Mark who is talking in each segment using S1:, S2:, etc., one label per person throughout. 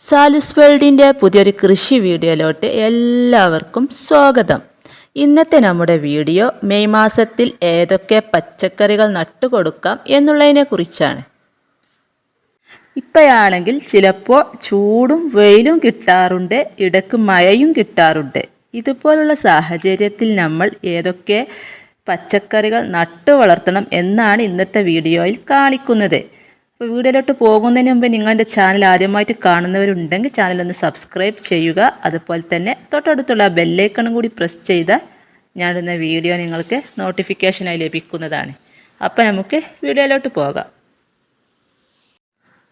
S1: സാലുസ് വേൾഡിന്റെ പുതിയൊരു കൃഷി വീഡിയോയിലോട്ട് എല്ലാവർക്കും സ്വാഗതം. ഇന്നത്തെ നമ്മുടെ വീഡിയോ മെയ് മാസത്തിൽ ഏതൊക്കെ പച്ചക്കറികൾ നട്ടുകൊടുക്കാം എന്നുള്ളതിനെ കുറിച്ചാണ്. ഇപ്പോഴാണെങ്കിൽ ചിലപ്പോൾ ചൂടും വെയിലും കിട്ടാറുണ്ട് ഇടയ്ക്ക് മഴയും കിട്ടാറുണ്ട്. ഇതുപോലുള്ള സാഹചര്യത്തിൽ നമ്മൾ ഏതൊക്കെ പച്ചക്കറികൾ നട്ടു വളർത്തണം എന്നാണ് ഇന്നത്തെ വീഡിയോയിൽ കാണിക്കുന്നത്. അപ്പോൾ വീഡിയോയിലോട്ട് പോകുന്നതിന് മുമ്പ് നിങ്ങളുടെ ചാനൽ ആദ്യമായിട്ട് കാണുന്നവരുണ്ടെങ്കിൽ ചാനൽ ഒന്ന് സബ്സ്ക്രൈബ് ചെയ്യുക. അതുപോലെ തന്നെ തൊട്ടടുത്തുള്ള ബെല്ലൈക്കണും കൂടി പ്രസ് ചെയ്താൽ ഞാനിടുന്ന വീഡിയോ നിങ്ങൾക്ക് നോട്ടിഫിക്കേഷനായി ലഭിക്കുന്നതാണ്. അപ്പോൾ നമുക്ക് വീഡിയോയിലോട്ട് പോകാം.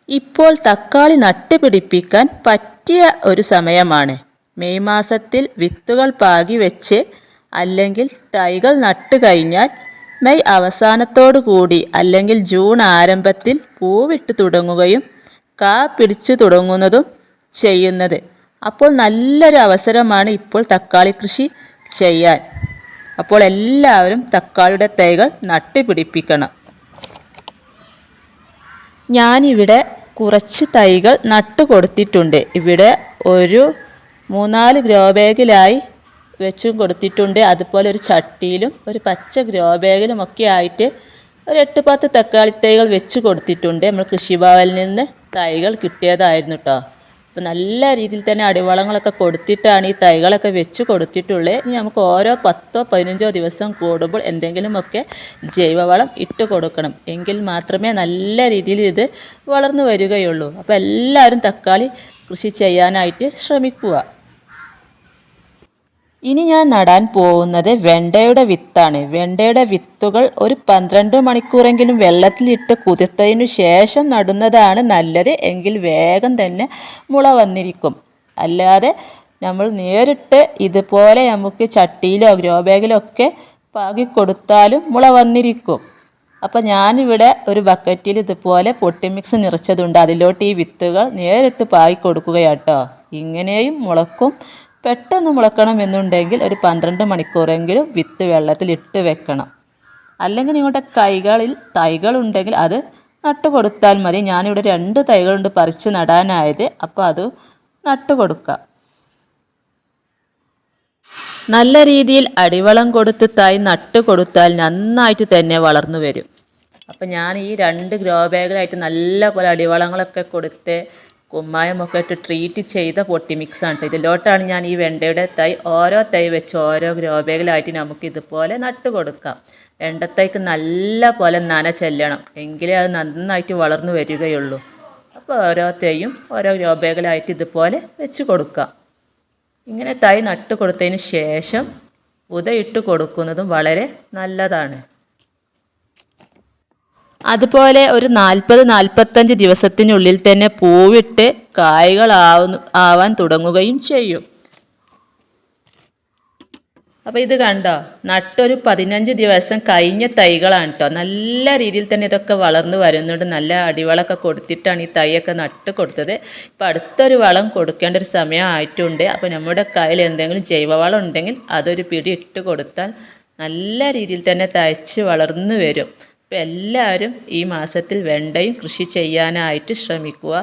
S1: ഇപ്പോൾ തക്കാളി നട്ടുപിടിപ്പിക്കാൻ പറ്റിയ ഒരു സമയമാണ്. മെയ് മാസത്തിൽ വിത്തുകൾ പാകി വെച്ച് അല്ലെങ്കിൽ തൈകൾ നട്ടു കഴിഞ്ഞാൽ മെയ് അവസാനത്തോടു കൂടി അല്ലെങ്കിൽ ജൂൺ ആരംഭത്തിൽ പൂവിട്ട് തുടങ്ങുകയും കാ പിടിച്ചു തുടങ്ങുന്നതും ചെയ്യുന്നത്. അപ്പോൾ നല്ലൊരു അവസരമാണ് ഇപ്പോൾ തക്കാളി കൃഷി ചെയ്യാൻ. അപ്പോൾ എല്ലാവരും തക്കാളിയുടെ തൈകൾ നട്ടുപിടിപ്പിക്കണം. ഞാനിവിടെ കുറച്ച് തൈകൾ നട്ടു കൊടുത്തിട്ടുണ്ട് ഇവിടെ ഒരു മൂന്നാൽ ഗ്രോ ബാഗിലായി വെച്ചും കൊടുത്തിട്ടുണ്ട്. അതുപോലെ ഒരു ചട്ടിയിലും ഒരു പച്ച ഗ്രോ ബാഗിലും ഒക്കെ ആയിട്ട് ഒരു എട്ട് പത്ത് തക്കാളി തൈകൾ വെച്ച് കൊടുത്തിട്ടുണ്ട്. നമ്മൾ കൃഷിഭവനിൽ നിന്ന് തൈകൾ കിട്ടിയതായിരുന്നു കേട്ടോ അപ്പോൾ നല്ല രീതിയിൽ തന്നെ അടിവളങ്ങളൊക്കെ കൊടുത്തിട്ടാണ് ഈ തൈകളൊക്കെ വെച്ച് കൊടുത്തിട്ടുള്ളത് ഇനി നമുക്ക് ഓരോ പത്തോ പതിനഞ്ചോ ദിവസം കൂടുമ്പോൾ എന്തെങ്കിലുമൊക്കെ ജൈവവളം ഇട്ട് കൊടുക്കണം. എങ്കിൽ മാത്രമേ നല്ല രീതിയിൽ ഇത് വളർന്നു വരികയുള്ളൂ. അപ്പോൾ എല്ലാവരും തക്കാളി കൃഷി ചെയ്യാനായിട്ട് ശ്രമിക്കുക. ഇനി ഞാൻ നടാൻ പോകുന്നത് വെണ്ടയുടെ വിത്താണ്. വെണ്ടയുടെ വിത്തുകൾ ഒരു പന്ത്രണ്ട് മണിക്കൂറെങ്കിലും വെള്ളത്തിലിട്ട് കുതിർത്തതിനു ശേഷം നടുന്നതാണ് നല്ലത്. എങ്കിൽ വേഗം തന്നെ മുള വന്നിരിക്കും. അല്ലാതെ നമ്മൾ നേരിട്ട് ഇതുപോലെ നമുക്ക് ചട്ടിയിലോ ഗ്രോ ബാഗിലോ ഒക്കെ പാകി കൊടുത്താലും മുള വന്നിരിക്കും. അപ്പോൾ ഞാനിവിടെ ഒരു ബക്കറ്റിൽ ഇതുപോലെ പൊട്ടി മിക്സ് നിറച്ചതുണ്ട്. അതിലോട്ട് ഈ വിത്തുകൾ നേരിട്ട് പാകി കൊടുക്കുകയാട്ടോ. ഇങ്ങനെയും മുളക്കും പെട്ടെന്ന് മുളക്കണം എന്നുണ്ടെങ്കിൽ ഒരു പന്ത്രണ്ട് മണിക്കൂറെങ്കിലും വിത്ത് വെള്ളത്തിൽ ഇട്ട് വെക്കണം. അല്ലെങ്കിൽ നിങ്ങളുടെ കൈകളിൽ തൈകളുണ്ടെങ്കിൽ അത് നട്ടു കൊടുത്താൽ മതി. ഞാനിവിടെ രണ്ട് തൈകളുണ്ട് പറിച്ച് നടാനായത്. അപ്പോൾ അത് നട്ടു കൊടുക്കാം നല്ല രീതിയിൽ അടിവളം കൊടുത്ത് തൈ നട്ട് കൊടുത്താൽ നന്നായിട്ട് തന്നെ വളർന്നു വരും. അപ്പം ഞാൻ ഈ രണ്ട് ഗ്രോ ബാഗിലായിട്ട് നല്ല പോലെ അടിവളങ്ങളൊക്കെ കൊടുത്ത് കുമ്മായമൊക്കെ ഇട്ട് ട്രീറ്റ് ചെയ്ത പൊട്ടി മിക്സാണ് കേട്ടോ ഇതിലോട്ടാണ് ഞാൻ ഈ വെണ്ടയുടെ തൈ ഓരോ തൈ വെച്ച് ഓരോ ഗ്രോ ബാഗിലായിട്ട് നമുക്ക് ഇതുപോലെ നട്ട് കൊടുക്കാം. വെണ്ടത്തൈക്ക് നല്ല പോലെ നന ചെല്ലണം. എങ്കിലേ അത് നന്നായിട്ട് വളർന്നു വരികയുള്ളൂ. അപ്പോൾ ഓരോ തൈയും ഓരോ ഗ്രോ ബാഗിലായിട്ട് ഇതുപോലെ വെച്ച് കൊടുക്കാം. ഇങ്ങനെ തൈ നട്ട് കൊടുത്തതിന് ശേഷം പുതയിട്ട് കൊടുക്കുന്നതും വളരെ നല്ലതാണ്. അതുപോലെ ഒരു നാൽപ്പത് നാൽപ്പത്തഞ്ച് ദിവസത്തിനുള്ളിൽ തന്നെ പൂവിട്ട് കായ്കളാവുന്നു ആവാൻ തുടങ്ങുകയും ചെയ്യും. അപ്പോൾ ഇത് കണ്ടോ? നട്ടൊരു പതിനഞ്ച് ദിവസം കഴിഞ്ഞ തൈകളാണ് കേട്ടോ നല്ല രീതിയിൽ തന്നെ ഇതൊക്കെ വളർന്നു വരുന്നുണ്ട്. നല്ല അടിവളമൊക്കെ കൊടുത്തിട്ടാണ് ഈ തൈയൊക്കെ നട്ട് കൊടുത്തത്. ഇപ്പോൾ അടുത്തൊരു വളം കൊടുക്കേണ്ട ഒരു സമയമായിട്ടുണ്ട് അപ്പോൾ നമ്മുടെ കയ്യിൽ എന്തെങ്കിലും ജൈവവളം ഉണ്ടെങ്കിൽ അതൊരു പിടി ഇട്ട് കൊടുത്താൽ നല്ല രീതിയിൽ തന്നെ തയ്ച്ച് വളർന്നു വരും. അപ്പോൾ എല്ലാവരും ഈ മാസത്തിൽ വെണ്ടയും കൃഷി ചെയ്യാനായിട്ട് ശ്രമിക്കുക.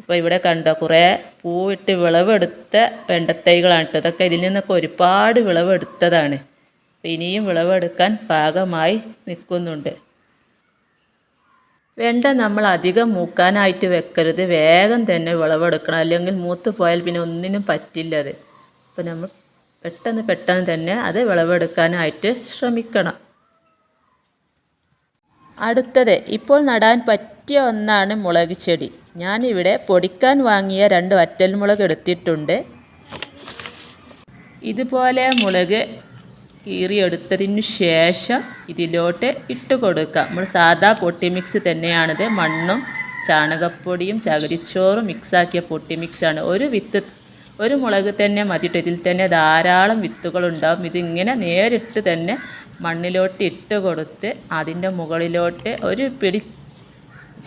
S1: ഇപ്പോൾ ഇവിടെ കണ്ട കുറേ പൂവിട്ട് വിളവെടുത്ത വെണ്ടത്തൈകളാണ് കേട്ടോ. ഇതൊക്കെ ഇതിൽ നിന്നൊക്കെ ഒരുപാട് വിളവെടുത്തതാണ്. ഇനിയും വിളവെടുക്കാൻ പാകമായി നിൽക്കുന്നുണ്ട്. വെണ്ട നമ്മൾ അധികം മൂക്കാനായിട്ട് വെക്കരുത്. വേഗം തന്നെ വിളവെടുക്കണം. അല്ലെങ്കിൽ മൂത്ത് പോയാൽ പിന്നെ ഒന്നിനും പറ്റില്ലത് അപ്പോൾ നമ്മൾ പെട്ടെന്ന് പെട്ടെന്ന് തന്നെ അത് വിളവെടുക്കാനായിട്ട് ശ്രമിക്കണം. അടുത്തത് ഇപ്പോൾ നടാൻ പറ്റിയ ഒന്നാണ് മുളക് ചെടി. ഞാനിവിടെ പൊടിക്കാൻ വാങ്ങിയ രണ്ട് വറ്റൽമുളക് എടുത്തിട്ടുണ്ട്. ഇതുപോലെ മുളക് കീറിയെടുത്തതിനു ശേഷം ഇതിലോട്ട് ഇട്ട് കൊടുക്കുക നമ്മൾ സാധാ പൊട്ടി മിക്സ് തന്നെയാണിത്. മണ്ണും ചാണകപ്പൊടിയും ചകിരിച്ചോറും മിക്സാക്കിയ പൊട്ടി മിക്സാണ് ഒരു വിത്ത് ഒരു മുളക് തന്നെ മതിയിട്ട് ഇതിൽ തന്നെ ധാരാളം വിത്തുകൾ വിത്തുകളുണ്ടാവും. ഇതിങ്ങനെ നേരിട്ട് തന്നെ മണ്ണിലോട്ട് ഇട്ട് കൊടുത്ത് അതിന്റെ മുകളിലോട്ട് ഒരു പിടി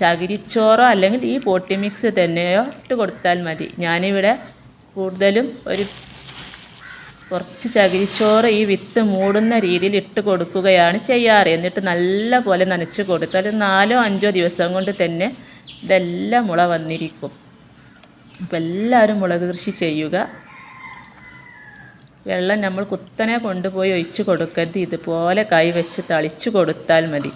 S1: ചകിരിച്ചോറോ അല്ലെങ്കിൽ ഈ പോട്ടി മിക്സ് തന്നെയോ ഇട്ട് കൊടുത്താൽ മതി. ഞാനിവിടെ കൂടുതലും ഒരു കുറച്ച് ചകിരിച്ചോറ് ഈ വിത്ത് മൂടുന്ന രീതിയിൽ ഇട്ട് കൊടുക്കുകയാണ് ചെയ്യാറ്. എന്നിട്ട് നല്ല പോലെ നനച്ച് കൊടുത്താൽ നാലോ അഞ്ചോ ദിവസം കൊണ്ട് തന്നെ ഇതെല്ലാം മുള വന്നിരിക്കും. അപ്പോൾ എല്ലാവരും മുളക് കൃഷി ചെയ്യുക. വെള്ളം നമ്മൾ കുത്തനെ കൊണ്ടുപോയി ഒഴിച്ച് കൊടുക്കരുത്. ഇതുപോലെ കൈ വെച്ച് തളിച്ചു കൊടുത്താൽ മതി.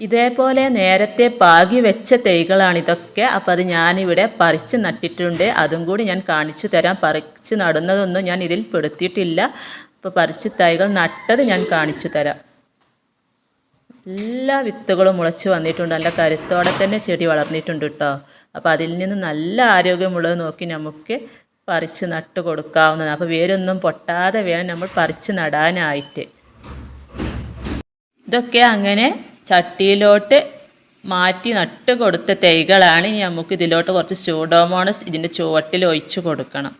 S1: ഇതേപോലെ നേരത്തെ പാകി വെച്ച തൈകളാണ് ഇതൊക്കെ. അപ്പോൾ അത് ഞാനിവിടെ പറിച്ച് നട്ടിട്ടുണ്ട്. അതും കൂടി ഞാൻ കാണിച്ചു തരാം. പറിച്ച് നടുന്നതൊന്നും ഞാൻ ഇതിൽ പെടുത്തിയിട്ടില്ല. അപ്പോൾ പറിച്ച് തൈകൾ നട്ടത് ഞാൻ കാണിച്ചു തരാം. എല്ലാ വിത്തുകളും മുളച്ച് വന്നിട്ടുണ്ട്. നല്ല കരുത്തോടെ തന്നെ ചെടി വളർന്നിട്ടുണ്ട് കേട്ടോ അപ്പോൾ അതിൽ നിന്ന് നല്ല ആരോഗ്യമുള്ളത് നോക്കി നമുക്ക് പറിച്ച് നട്ട് കൊടുക്കാവുന്നതാണ്. അപ്പോൾ വേരൊന്നും പൊട്ടാതെ വേണം നമ്മൾ പറിച്ച് നടാനായിട്ട്. ഇതൊക്കെ അങ്ങനെ ചട്ടിയിലോട്ട് മാറ്റി നട്ട് കൊടുത്ത തൈകളാണ്. ഇനി നമുക്ക് ഇതിലോട്ട് കുറച്ച് സ്യൂഡോമോണസ് ഇതിന്റെ ചുവട്ടിൽ ഒഴിച്ചു കൊടുക്കണം.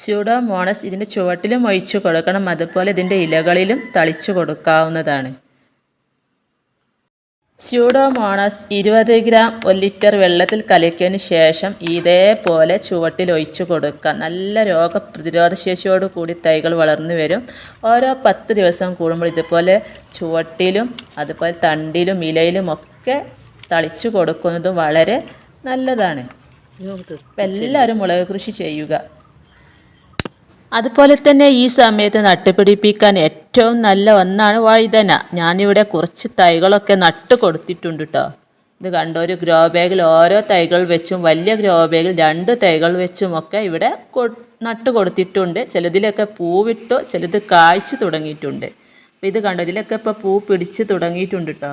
S1: സ്യൂഡോമോണസ് ഇതിന്റെ ചുവട്ടിലും ഒഴിച്ചു കൊടുക്കണം. അതുപോലെ ഇതിന്റെ ഇലകളിലും തളിച്ചു കൊടുക്കാവുന്നതാണ്. സ്യൂഡോമോണസ് ഇരുപത് ഗ്രാം ഒരു ലിറ്റർ വെള്ളത്തിൽ കലക്കിയതിന് ശേഷം ഇതേപോലെ ചുവട്ടിൽ ഒഴിച്ചു കൊടുക്കുക. നല്ല രോഗപ്രതിരോധ ശേഷിയോട് കൂടി തൈകൾ വളർന്നു വരും. ഓരോ പത്ത് ദിവസം കൂടുമ്പോൾ ഇതുപോലെ ചുവട്ടിലും അതുപോലെ തണ്ടിലും ഇലയിലും ഒക്കെ തളിച്ചു കൊടുക്കുന്നത് വളരെ നല്ലതാണ്. എല്ലാവരും മുളക് കൃഷി ചെയ്യുക. അതുപോലെ തന്നെ ഈ സമയത്ത് നട്ടുപിടിപ്പിക്കാൻ ഏറ്റവും നല്ല ഒന്നാണ് വഴുതന. ഞാനിവിടെ കുറച്ച് തൈകളൊക്കെ നട്ട് കൊടുത്തിട്ടുണ്ട് കേട്ടോ ഇത് കണ്ടോ ഒരു ഗ്രോ ബാഗിൽ ഓരോ തൈകൾ വെച്ചും വലിയ ഗ്രോ ബാഗിൽ രണ്ട് തൈകൾ വെച്ചും ഒക്കെ ഇവിടെ നട്ട് കൊടുത്തിട്ടുണ്ട്. ചിലതിലൊക്കെ പൂവിട്ടു ചിലത് കായ്ച്ചു തുടങ്ങിയിട്ടുണ്ട്. അപ്പോൾ ഇത് കണ്ടോ ഇതിലൊക്കെ ഇപ്പോൾ പൂ പിടിച്ച് തുടങ്ങിയിട്ടുണ്ട് കേട്ടോ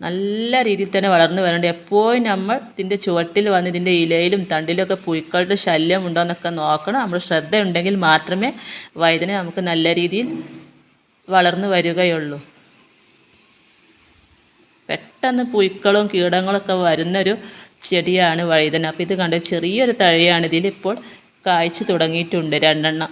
S1: നല്ല രീതിയിൽ തന്നെ വളർന്നു വരേണ്ടത് എപ്പോഴും നമ്മൾ ഇതിന്റെ ചുവട്ടിൽ വന്ന് ഇതിന്റെ ഇലയിലും തണ്ടിലൊക്കെ പുഴുക്കളുടെ ശല്യം ഉണ്ടോ എന്നൊക്കെ നോക്കണം. നമ്മൾ ശ്രദ്ധ ഉണ്ടെങ്കിൽ മാത്രമേ വൈദ്യനെ നമുക്ക് നല്ല രീതിയിൽ വളർന്നു വരികയുള്ളൂ. പെട്ടെന്ന് പുഴുക്കളും കീടങ്ങളൊക്കെ വരുന്നൊരു ചെടിയാണ് വഴുതന അപ്പോൾ ഇത് കണ്ട? ചെറിയൊരു തഴയാണ് ഇതിലിപ്പോൾ കായ്ച്ചു തുടങ്ങിയിട്ടുണ്ട് രണ്ടെണ്ണം.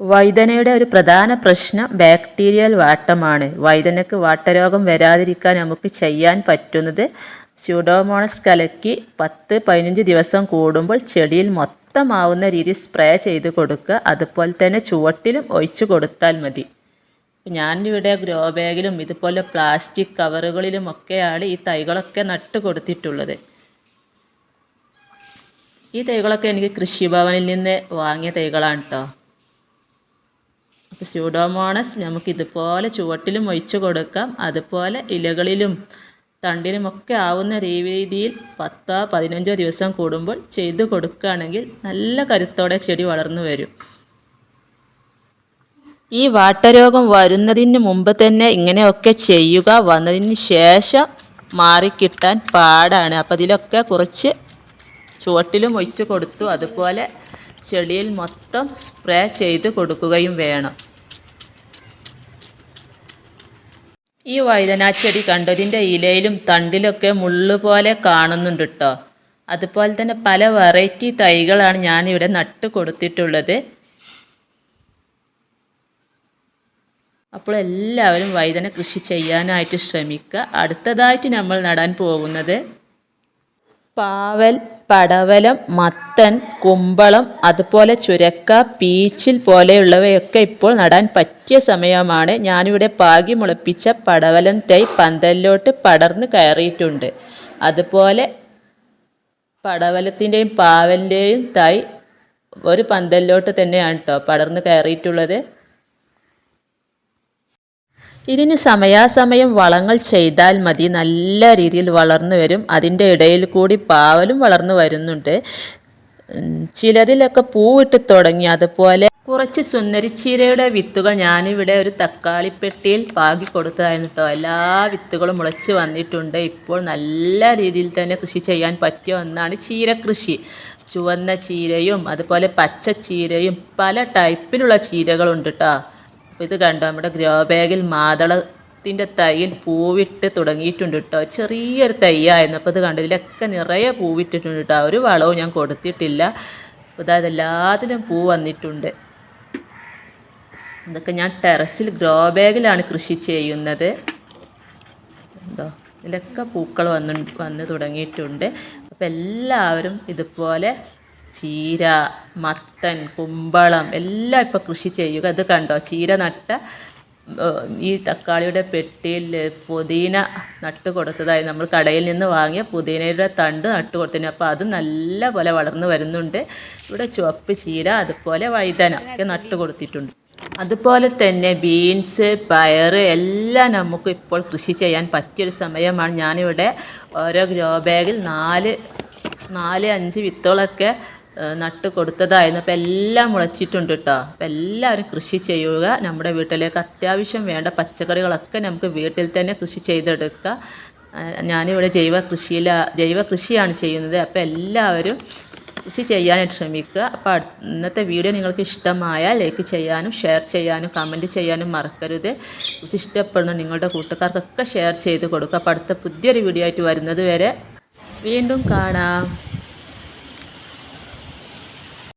S1: വൈദനയുടെ ഒരു പ്രധാന പ്രശ്നം ബാക്ടീരിയൽ വാട്ടമാണ്. വൈദനക്ക് വാട്ടരോഗം വരാതിരിക്കാൻ നമുക്ക് ചെയ്യാൻ പറ്റുന്നത് സ്യൂഡോമോണസ് കലക്കി പത്ത് പതിനഞ്ച് ദിവസം കൂടുമ്പോൾ ചെടിയിൽ മൊത്തമാവുന്ന രീതി സ്പ്രേ ചെയ്ത് കൊടുക്കുക. അതുപോലെ തന്നെ ചുവട്ടിലും ഒഴിച്ചു കൊടുത്താൽ മതി. ഞാനിവിടെ ഗ്രോ ബാഗിലും ഇതുപോലെ പ്ലാസ്റ്റിക് കവറുകളിലും ഒക്കെയാണ് ഈ തൈകളൊക്കെ നട്ട് കൊടുത്തിട്ടുള്ളത്. ഈ തൈകളൊക്കെ എനിക്ക് കൃഷിഭവനിൽ നിന്ന് വാങ്ങിയ തൈകളാണ് കേട്ടോ അപ്പോൾ സ്യൂഡോമോണസ് നമുക്ക് ഇതുപോലെ ചുവട്ടിലും ഒഴിച്ച് കൊടുക്കാം. അതുപോലെ ഇലകളിലും തണ്ടിലുമൊക്കെ ആവുന്ന രീതിയിൽ പത്തോ പതിനഞ്ചോ ദിവസം കൂടുമ്പോൾ ചെയ്തു കൊടുക്കുകയാണെങ്കിൽ നല്ല കരുത്തോടെ ചെടി വളർന്നു വരും. ഈ വാട്ടരോഗം വരുന്നതിന് മുമ്പ് തന്നെ ഇങ്ങനെയൊക്കെ ചെയ്യുക. വന്നതിന് ശേഷം മാറിക്കിട്ടാൻ പാടാണ്. അപ്പോൾ ഇതിലൊക്കെ കുറച്ച് ചുവട്ടിലും ഒഴിച്ച് കൊടുത്തു. അതുപോലെ ചെടിയിൽ മൊത്തം സ്പ്രേ ചെയ്ത് കൊടുക്കുകയും വേണം. ഈ വഴുതനാച്ചെടി കണ്ടതിന്റെ ഇലയിലും തണ്ടിലൊക്കെ മുള്ളു പോലെ കാണുന്നുണ്ട് കേട്ടോ അതുപോലെ തന്നെ പല വെറൈറ്റി തൈകളാണ് ഞാനിവിടെ നട്ട് കൊടുത്തിട്ടുള്ളത്. അപ്പോൾ എല്ലാവരും വഴുതന കൃഷി ചെയ്യാനായിട്ട് ശ്രമിക്കുക. അടുത്തതായിട്ട് നമ്മൾ നടാൻ പോകുന്നത് പാവൽ പടവലം മത്തൻ കുമ്പളം അതുപോലെ ചുരക്ക പീച്ചിൽ പോലെയുള്ളവയൊക്കെ ഇപ്പോൾ നടാൻ പറ്റിയ സമയമാണ്. ഞാനിവിടെ പാകി മുളപ്പിച്ച പടവലം തൈ പന്തലിലോട്ട് പടർന്ന് കയറിയിട്ടുണ്ട്. അതുപോലെ പടവലത്തിന്റെയും പാവലിന്റെയും തൈ ഒരു പന്തലിലോട്ട് തന്നെയാണ് കേട്ടോ പടർന്ന് കയറിയിട്ടുള്ളത്. ഇതിന് സമയാസമയം വളങ്ങൾ ചെയ്താൽ മതി. നല്ല രീതിയിൽ വളർന്നു വരും. അതിന്റെ ഇടയിൽ കൂടി പാവലും വളർന്നു വരുന്നുണ്ട്. ചിലതിലൊക്കെ പൂവിട്ട് തുടങ്ങി. അതുപോലെ കുറച്ച് സുന്ദരിച്ചീരയുടെ വിത്തുകൾ ഞാനിവിടെ ഒരു തക്കാളിപ്പെട്ടിയിൽ പാകി കൊടുത്തതായിരുന്നു കേട്ടോ. എല്ലാ വിത്തുകളും മുളച്ച് വന്നിട്ടുണ്ട്. ഇപ്പോൾ നല്ല രീതിയിൽ തന്നെ കൃഷി ചെയ്യാൻ പറ്റിയ ഒന്നാണ് ചീരകൃഷി ചുവന്ന ചീരയും അതുപോലെ പച്ച ചീരയും പല ടൈപ്പിലുള്ള ചീരകളുണ്ട് കേട്ടോ. അപ്പോൾ ഇത് കണ്ടോ നമ്മുടെ ഗ്രോ ബാഗിൽ മാതളത്തിന്റെ തൈയിൽ പൂവിട്ട് തുടങ്ങിയിട്ടുണ്ട് കേട്ടോ ചെറിയൊരു തൈയായിരുന്നു. അപ്പോൾ ഇത് കണ്ടോ ഇതിലൊക്കെ നിറയെ പൂവിട്ടിട്ടുണ്ട് കേട്ടോ ഒരു വളവും ഞാൻ കൊടുത്തിട്ടില്ല. അതായത് എല്ലാത്തിനും പൂ വന്നിട്ടുണ്ട്. ഇതൊക്കെ ഞാൻ ടെറസിൽ ഗ്രോ ബാഗിലാണ് കൃഷി ചെയ്യുന്നത്. ഉണ്ടോ ഇതിലൊക്കെ പൂക്കൾ വന്നു വന്ന് തുടങ്ങിയിട്ടുണ്ട്. അപ്പോൾ എല്ലാവരും ഇതുപോലെ ചീര മത്തൻ കുമ്പളം എല്ലാം ഇപ്പോൾ കൃഷി ചെയ്യുക. ഇത് കണ്ടോ? ചീര നട്ട ഈ തക്കാളിയുടെ പെട്ടിയിൽ പുതിന നട്ട് കൊടുത്തതായി നമ്മൾ കടയിൽ നിന്ന് വാങ്ങിയ പുതിനയുടെ തണ്ട് നട്ട് കൊടുത്തിന് അപ്പോൾ അത് നല്ല പോലെ വളർന്നു വരുന്നുണ്ട്. ഇവിടെ ചുവപ്പ് ചീര അതുപോലെ വഴുതന ഒക്കെ നട്ട് കൊടുത്തിട്ടുണ്ട്. അതുപോലെ തന്നെ ബീൻസ് പയർ എല്ലാം നമുക്ക് ഇപ്പോൾ കൃഷി ചെയ്യാൻ പറ്റിയൊരു സമയമാണ്. ഞാനിവിടെ ഓരോ ഗ്രോ ബാഗിൽ നാല് നാല് അഞ്ച് വിത്തുകളൊക്കെ നട്ട് കൊടുത്തതായിരുന്നു അപ്പോൾ എല്ലാം മുളച്ചിട്ടുണ്ട് കേട്ടോ അപ്പോൾ എല്ലാവരും കൃഷി ചെയ്യുക. നമ്മുടെ വീട്ടിലേക്ക് അത്യാവശ്യം വേണ്ട പച്ചക്കറികളൊക്കെ നമുക്ക് വീട്ടിൽ തന്നെ കൃഷി ചെയ്തെടുക്കുക. ഞാനിവിടെ ജൈവ കൃഷിയില ജൈവ കൃഷിയാണ് ചെയ്യുന്നത്. അപ്പോൾ എല്ലാവരും കൃഷി ചെയ്യാനായിട്ട് ശ്രമിക്കുക. അപ്പോൾ ഇന്നത്തെ വീഡിയോ നിങ്ങൾക്ക് ഇഷ്ടമായാൽ ലൈക്ക് ചെയ്യാനും ഷെയർ ചെയ്യാനും കമന്റ് ചെയ്യാനും മറക്കരുത്. കൃഷി ഇഷ്ടപ്പെടുന്ന നിങ്ങളുടെ കൂട്ടുകാർക്കൊക്കെ ഷെയർ ചെയ്ത് കൊടുക്കുക. അപ്പോൾ അടുത്ത പുതിയൊരു വീഡിയോ ആയിട്ട് വരുന്നത് വരെ വീണ്ടും കാണാം.